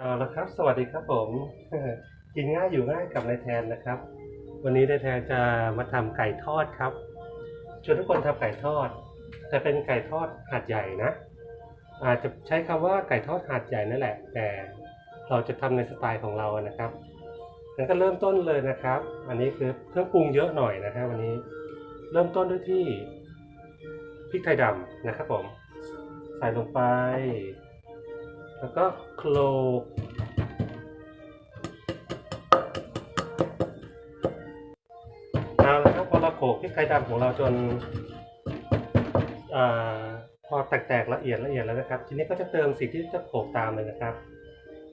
เอาละครับ สวัสดีครับผมกินง่ายอยู่ง่ายกับนายแทนนะครับ วันนี้นายแทนจะมาทำไก่ทอดครับชวนทุกคนทำไก่ทอด แต่เป็นไก่ทอดหาดใหญ่นะ อาจจะใช้คำว่าไก่ทอดหาดใหญ่นั่นแหละ แต่เราจะทำในสไตล์ของเรานะครับงั้นก็เริ่มต้นเลยนะครับ อันนี้คือเครื่องปรุงเยอะหน่อยนะครับวันนี้ เริ่มต้นด้วยที่พริกไทยดำนะครับผม ใส่ลงไป แล้วก็โคลกเอาละครับพอเราโขลกพริกไทยดำของเราจนอาพอแตกๆละเอียดละเอียดแล้วนะครับ ทีนี้ก็จะเติมสิ่งที่จะโขลกตามเลยนะครับ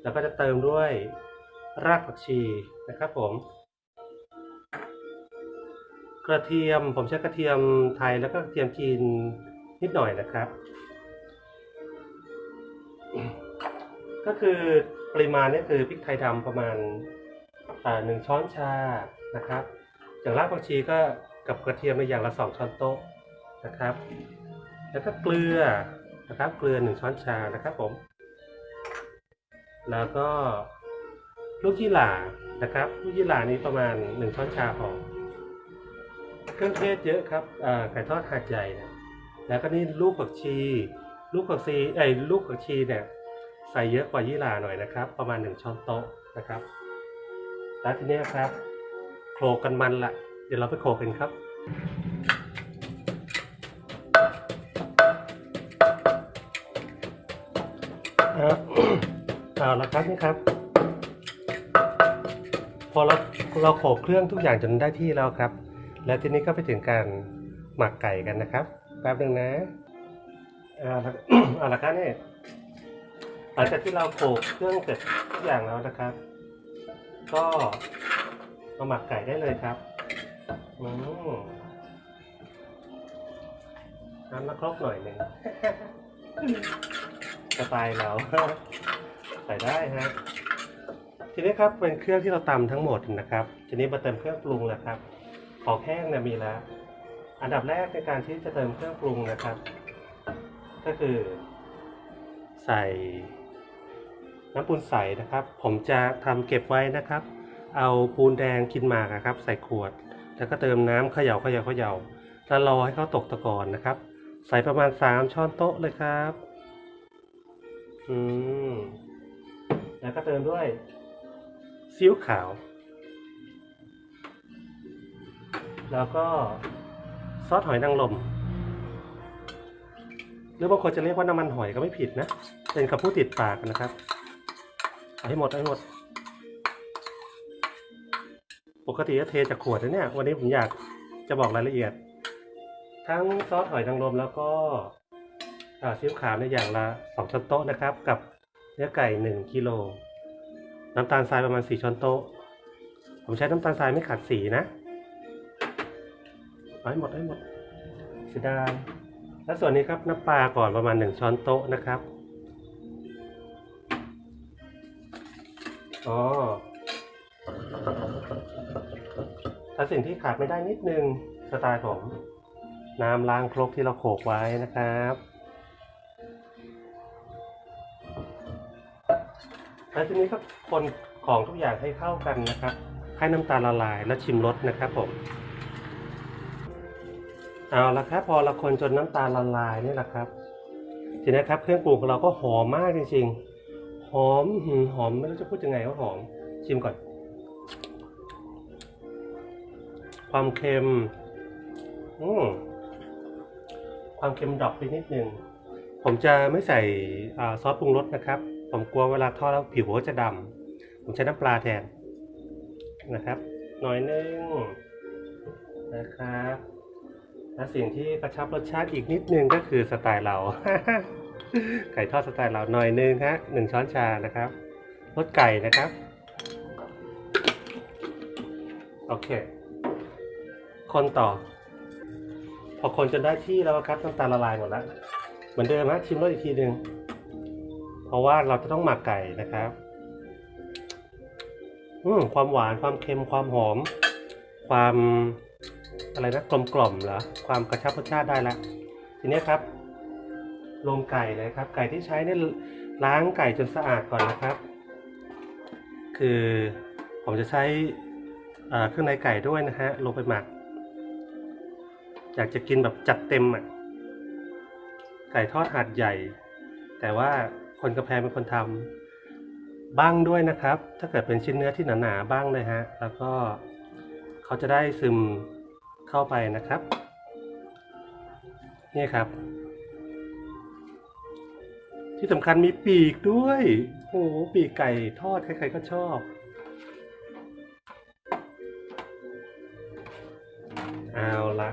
แล้วก็จะเติมด้วยรากผักชีนะครับผม กระเทียมผมใช้กระเทียมไทยแล้วก็กระเทียมจีนนิดหน่อยนะครับ ก็คือปริมาณนี่คือพริกไทยดำประมาณหนึ่งช้อนชานะครับ อย่างรากผักชีก็กับกระเทียมในอย่างละสองช้อนโต๊ะนะครับ แล้วก็เกลือนะครับ เกลือหนึ่งช้อนชานะครับผม แล้วก็ลูกยี่หร่านะครับ ลูกยี่หร่านี้ประมาณหนึ่งช้อนชาพอเครื่องเทศเยอะครับไก่ทอดหาดใหญ่นะแล้วก็นี่ลูกผักชี ลูกผักชีไอ้ลูกผักชีเนี่ย ใส่เยอะกว่ายี่หร่าหน่อยนะครับ ประมาณหนึ่งช้อนโต๊ะนะครับ แล้วทีนี้ครับโขลกกันมันละเดี๋ยวเราไปโขลกกันครับเอาเอาละครับนี่ครับ พอเราเราโขลกเครื่องทุกอย่างจนได้ที่แล้วครับ แล้วทีนี้ก็ไปถึงการหมักไก่กันนะครับ แป๊บหนึ่งนะเอาละเอาละครับนี่ หลังจากที่เราโขลกเครื่องเสร็จทุกอย่างแล้วนะครับ ก็มาหมักไก่ได้เลยครับอืมน้ำนักครกหน่อยหนึ่งสไตล์เราใส่ได้ฮะทีนี้ครับเป็นเครื่องที่เราตำทั้งหมดนะครับ ทีนี้มาเติมเครื่องปรุงแล้วครับ ของแห้งเนี่ยมีแล้ว อันดับแรกในการที่จะเติมเครื่องปรุงนะครับ ก็คือ ใส่ น้ำปูนใสนะครับ ผมจะทำเก็บไว้นะครับ เอาปูนแดงกินหมากอะครับ ใส่ขวด แล้วก็เติมน้ำเขย่าเขย่าเขย่าแล้วรอให้เขาตกตะกอนนะครับ ใส่ประมาณสามช้อนโต๊ะเลยครับอืมแล้วก็เติมด้วยซีอิ๊วขาว แล้วก็ซอสหอยนางรมหรือบางคนจะเรียกว่าน้ำมันหอยก็ไม่ผิดนะ เป็นคำพูดติดปากนะครับ ให้หมดเอาให้หมด ปกติจะเทจากขวดนะเนี่ย วันนี้ผมอยากจะบอกรายละเอียด ทั้งซอสหอยนางรมแล้วก็ซีอิ๊วขาวในอย่างละสองช้อนโต๊ะนะครับ กับเนื้อไก่หนึ่งกิโลน้ำตาลทรายประมาณสี่ช้อนโต๊ะ ผมใช้น้ำตาลทรายไม่ขัดสีนะเอาให้หมดเอาให้หมดเสียดายและส่วนนี้ครับน้ำปลาก่อนประมาณหนึ่งช้อนโต๊ะนะครับ อ๋อแต่สิ่งที่ขาดไม่ได้นิดนึงสไตล์ผมน้ำล้างครกที่เราโขกไว้นะครับ และทีนี้ก็คนของทุกอย่างให้เข้ากันนะครับ ให้น้ำตาลละลายแล้วชิมรสนะครับผม เอาละครับพอเราคนจนน้ำตาลละลายนี่แหละครับ ทีนี้ครับเครื่องปรุงของเราก็หอมมากจริงๆ หอมหืมหอมไม่รู้จะพูดยังไงว่าหอม ชิมก่อน ความเค็มอืมความเค็มดรอปไปนิดนึงผมจะไม่ใส่อซอสปรุงรสนะครับ ผมกลัวเวลาทอดแล้วผิวจะดำผมใช้น้ำปลาแทนนะครับ หน่อยนึงนะครับและสิ่งที่กระชับรสชาติอีกนิดนึงก็คือสไตล์เรา ไก่ทอดสไตล์เราหน่อยนึงฮะหนึ่งช้อนชานะครับรสไก่นะครับ โอเค คนต่อ พอคนจนได้ที่แล้วครับน้ำตาลละลายหมดแล้วเหมือนเดิมฮะชิมรสอีกทีหนึ่งเพราะว่าเราจะต้องหมักไก่นะครับ อืมความหวานความเค็มความหอม ความอะไรนะกลมกล่อมเหรอความกระชับรสชาติได้แล้วทีนี้ครับ ลงไก่เลยครับ ไก่ที่ใช้เนี่ยล้างไก่จนสะอาดก่อนนะครับ คือผมจะใช้เครื่องในไก่ด้วยนะฮะลงไปหมัก อยากจะกินแบบจัดเต็มอะไก่ทอดหาดใหญ่ แต่ว่าคนกระแพงเป็นคนทำบ้างด้วยนะครับ ถ้าเกิดเป็นชิ้นเนื้อที่หนาๆบ้างเลยฮะ แล้วก็เขาจะได้ซึมเข้าไปนะครับ นี่ครับ ที่สำคัญมีปีกด้วย โอ้โห ปีกไก่ทอดใครๆก็ชอบ เอาละ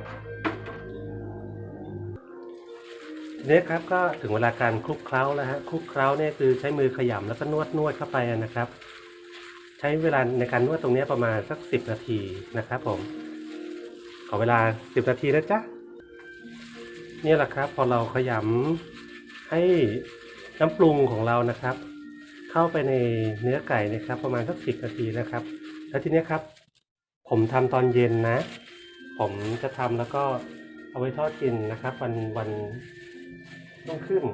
เนี่ยครับก็ถึงเวลาการคลุกเคล้าแล้วฮะ คลุกเคล้าเนี่ยคือใช้มือขยำแล้วก็นวดนวดเข้าไปนะครับ ใช้เวลาในการนวดตรงนี้ประมาณสักสิบนาทีนะครับผม ขอเวลาสิบนาทีนะจ๊ะเนี่ยแหละครับ พอเราขยำให้ น้ำปรุงของเรานะครับ เข้าไปในเนื้อไก่นะครับ ประมาณสักสิบนาทีนะครับ แล้วทีนี้ครับ ผมทำตอนเย็นนะ ผมจะทำแล้วก็เอาไว้ทอดกินนะครับ วันวันต้องขึ้น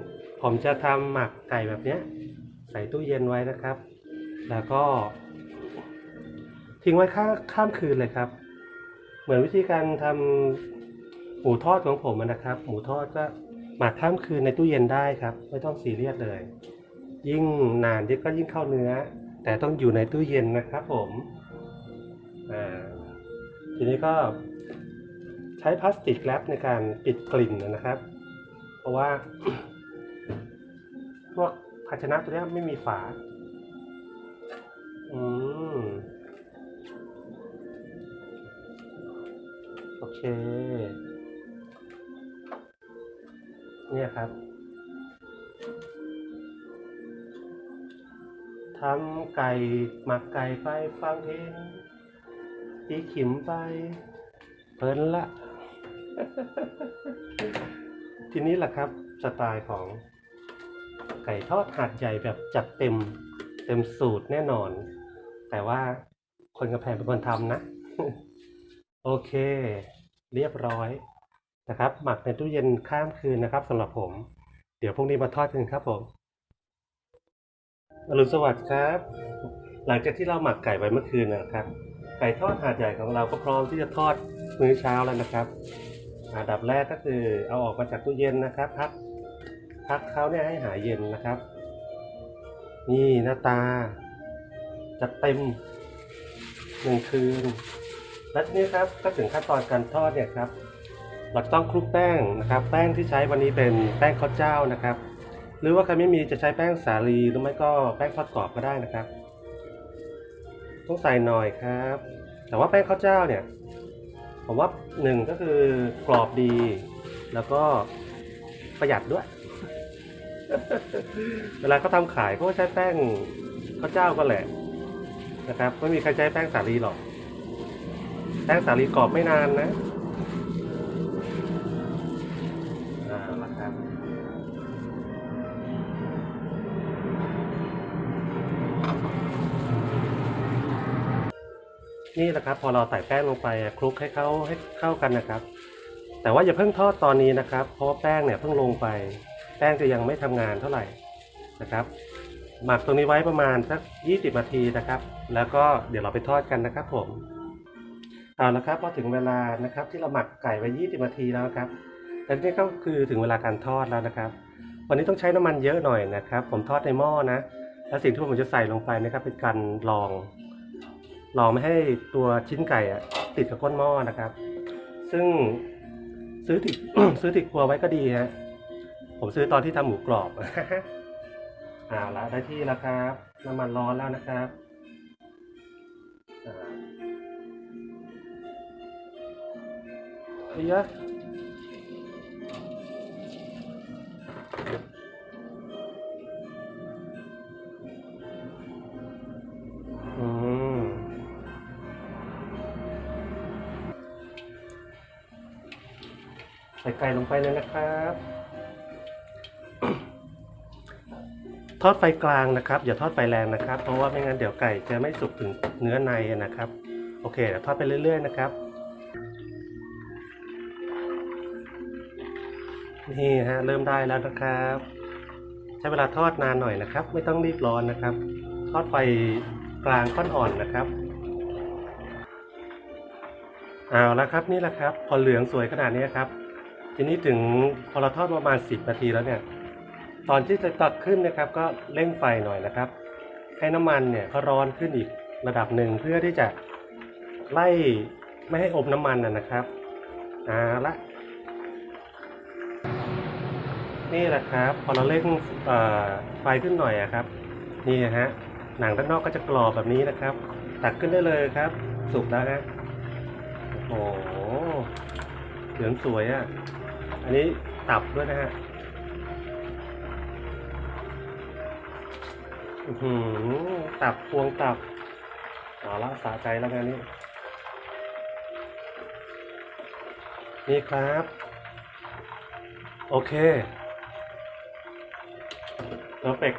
ผมจะทำหมักไก่แบบเนี้ย ใส่ตู้เย็นไว้นะครับ แล้วก็ ทิ้งไว้ข้าข้ามคืนเลยครับ เหมือนวิธีการทำหมูทอดของผมนะครับ หมูทอดก็ หมักข้ามคืนในตู้เย็นได้ครับ ไม่ต้องซีเรียสเลย ยิ่งนานก็ยิ่งเข้าเนื้อ แต่ต้องอยู่ในตู้เย็นนะครับผมอ่าทีนี้ก็ใช้พลาสติกแรปในการปิดกลิ่นนะครับ เพราะว่าพวกภาชนะตัวนี้ไม่มีฝา อืม โอเค เนี่ยครับทำไก่หมักไก่ไปฟังเพลงตีขิมไป เพลินละ ทีนี้แหละครับสไตล์ของไก่ทอดหาดใหญ่แบบจัดเต็มเต็มสูตรแน่นอน แต่ว่าคนกระแพงเป็นคนทำนะ โอเค เรียบร้อย นะครับ หมักในตู้เย็นข้ามคืนนะครับสำหรับผม เดี๋ยวพรุ่งนี้มาทอดกันครับผมอรุณสวัสดิ์ครับ หลังจากที่เราหมักไก่ไว้เมื่อคืนนะครับ ไก่ทอดหาดใหญ่ของเราก็พร้อมที่จะทอดมื้อเช้าแล้วนะครับอันดับแรกก็คือเอาออกมาจากตู้เย็นนะครับพักพักเขาเนี่ยให้หายเย็นนะครับ นี่หน้าตาจัดเต็มหนึ่งคืนและทีนี้ครับก็ถึงขั้นตอนการทอดเนี่ยครับ เราต้องคลุกแป้งนะครับ แป้งที่ใช้วันนี้เป็นแป้งข้าวเจ้านะครับ หรือว่าใครไม่มีจะใช้แป้งสาลีหรือไม่ก็แป้งทอดกรอบก็ได้นะครับ ต้องใส่หน่อยครับ แต่ว่าแป้งข้าวเจ้าเนี่ยผมว่าหนึ่งก็คือกรอบดี แล้วก็ประหยัดด้วย เวลาเขาทำขายเขาก็ใช้แป้งข้าวเจ้าก็แหละนะครับไม่มีใครใช้แป้งสาลีหรอก แป้งสาลีกรอบไม่นานนะ อ่า ละครับนี่แหละครับ พอเราใส่แป้งลงไปคลุกให้เข้าให้เข้ากันนะครับ แต่ว่าอย่าเพิ่งทอดตอนนี้นะครับ เพราะแป้งเนี่ยเพิ่งลงไป แป้งจะยังไม่ทำงานเท่าไหร่นะครับ หมักตรงนี้ไว้ประมาณสัก 20 นาทีนะครับ แล้วก็เดี๋ยวเราไปทอดกันนะครับผมเอาละครับพอถึงเวลานะครับที่เราหมักไก่ไว้ 20 นาทีแล้วครับ และนี่ก็คือถึงเวลาการทอดแล้วนะครับ วันนี้ต้องใช้น้ำมันเยอะหน่อยนะครับ ผมทอดในหม้อนะ แล้วสิ่งที่ผมจะใส่ลงไปนะครับ เป็นการลองลองไม่ให้ตัวชิ้นไก่อะติดกับก้นหม้อนะครับ ซึ่งซื้อติดซื้อติดครัวไว้ก็ดีฮะผมซื้อตอนที่ทำหมูกรอบอ่าละได้ที่แล้วครับน้ำมันร้อนแล้วนะครับเฮ้ยอะ ส่ลงไปเลยนะครับ ทอดไฟกลางนะครับ อย่าทอดไฟแรงนะครับ เพราะว่าไม่งั้นเดี๋ยวไก่จะไม่สุกถึงเนื้อในนะครับ โอเคเดี๋ยวทอดไปเรื่อย ๆ นะครับ นี่ฮะเริ่มได้แล้วนะครับ ใช้เวลาทอดนานหน่อยนะครับ ไม่ต้องรีบร้อนนะครับ ทอดไฟกลางค่อนอ่อนนะครับเอาละครับนี่แหละครับ พอเหลืองสวยขนาดนี้ครับ ทีนี้ถึงพอเราทอดประมาณ 10 นาทีแล้วเนี่ย ตอนที่จะตัดขึ้นนะครับ ก็เร่งไฟหน่อยนะครับ ให้น้ำมันเนี่ยเขาร้อนขึ้นอีกระดับหนึ่งเพื่อที่จะไล่ไม่ให้อมน้ำมันนะครับเอาละนี่แหละครับ พอเราเร่งไฟขึ้นหน่อยอะครับ นี่ฮะหนังด้านนอกก็จะกรอบแบบนี้นะครับ ตักขึ้นได้เลยครับ สุกแล้วฮะโอ้โหเหลืองสวยอะ อันนี้ตับด้วยนะฮะหือตับพวงตับเอาละสะใจแล้วงานนี้นี่ครับ โอเคเพอร์เฟก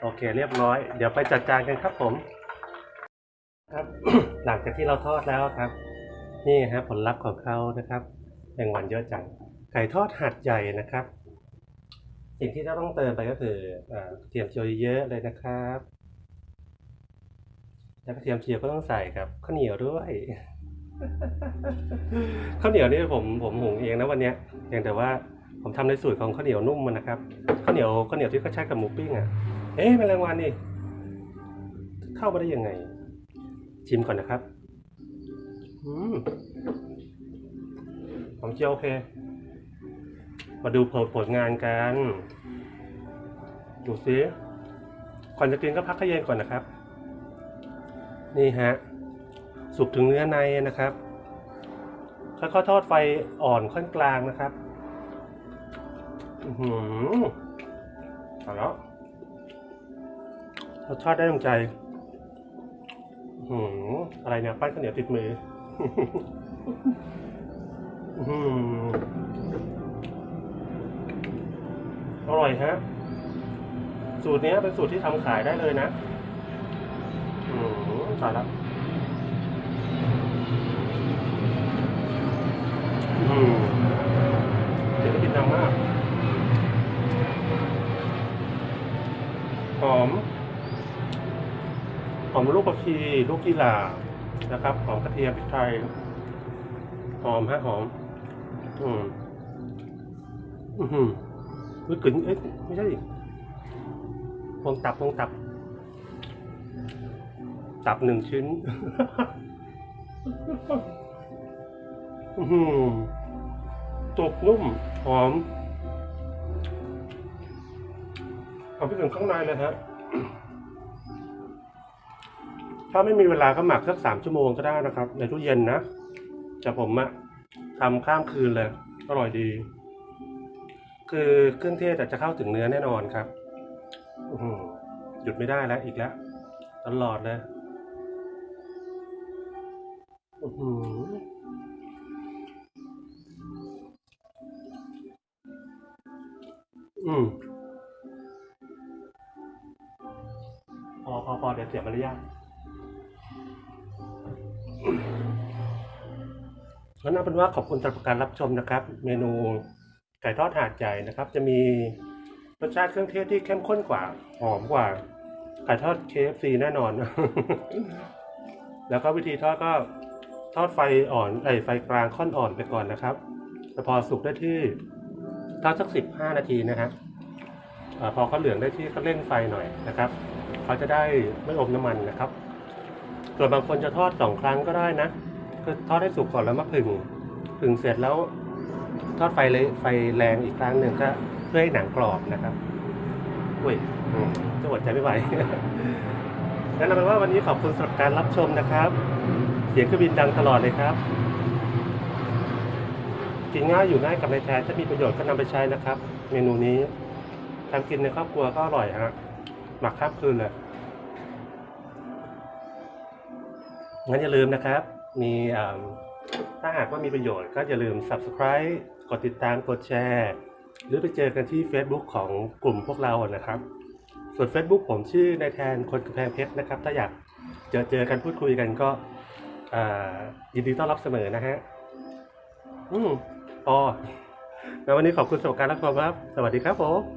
โอเค เรียบร้อย เดี๋ยวไปจัดจานกันครับผม ครับ หลังจากที่เราทอดแล้วครับ นี่ฮะผลลัพธ์ของเขานะครับแมงวันเยอะจัง ไก่ทอดหัดใหญ่นะครับ สิ่งที่เราต้องเติมไปก็คือเอ่อกระเทียมเจียวเยอะเลยนะครับ แล้วกระเทียมเจียวก็ต้องใส่ครับข้าวเหนียวด้วยข้าวเหนียวนี่ผมผมหุงเองนะวันเนี้ยเพียงแต่ว่าผมทำในสูตรของข้าวเหนียวนุ่มมันนะครับข้าวเหนียวข้าวเหนียวที่เขาใช้กับหมูปิ้งอะ เอ๊ะแมลงวันนี่เข้ามาได้ยังไง ชิมก่อนนะครับ อืมของเจียวโอเค มาดูผลผลงานกัน ดูซิก่อนจะกินก็พักให้เย็นก่อนนะครับ นี่ฮะ สุกถึงเนื้อในนะครับค่อยๆทอดไฟอ่อนค่อนกลางนะครับ อือหือเอาแล้วรสชาติได้ตรงใจอื้อหืออะไรเนี่ย ปั้นข้าวเหนียวติดมือ อื้อ อร่อยฮะ สูตรนี้เป็นสูตรที่ทำขายได้เลยนะ อืมตายแล้วอืมเสียงกินดังมาก หอม หอมลูกผักชี ลูกกีหร่านะครับ หอมกระเทียมพริกไทย หอมฮะหอม อืม อือ หือเฮ้ยกลิ่นเอ้ยไม่ใช่ดิพวงตับพวงตับ ตับหนึ่งชิ้นอือหือตุกนุ่มหอมหอมไปถึงข้างในเลยฮะถ้าไม่มีเวลาก็หมักสักสามชั่วโมงก็ได้นะครับ ในตู้เย็นนะแต่ผมอะทำข้ามคืนเลย อร่อยดี คือเครื่องเทศอะจะเข้าถึงเนื้อแน่นอนครับอืหยุดไม่ได้แล้วอีกแล้ว ตลอดเลยอือหืออืมพอพอพอเดี๋ยวเสียมารยาทงั้นเอาเป็นว่าขอบคุณสำหรับการรับชมนะครับ เมนู ก่ทอดหาดใหญ่นะครับ จะมีรสชาติเครื่องเทศที่เข้มข้นกว่า หอมกว่าไก่ทอด KFC แน่นอน แล้วก็วิธีทอดก็ทอดไฟอ่อนไอไฟกลางค่อนอ่อนไปก่อนนะครับแต่พอสุกได้ที่ทอดสักสิบห้านาทีนะฮะพอเขาเหลืองได้ที่ก็เร่งไฟหน่อยนะครับเขาจะได้ไม่อมน้ำมันนะครับ ส่วนบางคนจะทอดสองครั้งก็ได้นะคือทอดให้สุกก่อนแล้วมาผึ่งผึ่งเสร็จแล้ว ทอดไฟเลยไฟแรงอีกครั้งหนึ่งก็เพื่อให้หนังกรอบนะครับอุ้ยอืมจะอดใจไม่ไหวงั้นเอาเป็นว่าวันนี้ขอบคุณสำหรับการรับชมนะครับ เสียงเครื่องบินดังตลอดเลยครับ กินง่ายอยู่ง่ายกับในแท้ถ้ามีประโยชน์ก็นำไปใช้นะครับ เมนูนี้ทำกินในครอบครัวก็อร่อยฮะหมักข้ามคืนเลยงั้นอย่าลืมนะครับ มีอ่า ถ้าหากว่ามีประโยชน์ก็อย่าลืม subscribe กดติดตามกดแชร์ หรือไปเจอกันที่ Facebook ของกลุ่มพวกเรานะครับ ส่วน Facebook ผมชื่อนายแทนคนกำแพงเพชรนะครับ ถ้าอยากเจอเจอกันพูดคุยกันก็ยินดีต้อนรับเสมอนะฮะ อืมพอแล้ววันนี้ขอบคุณสำหรับการรับชมครับ สวัสดีครับผม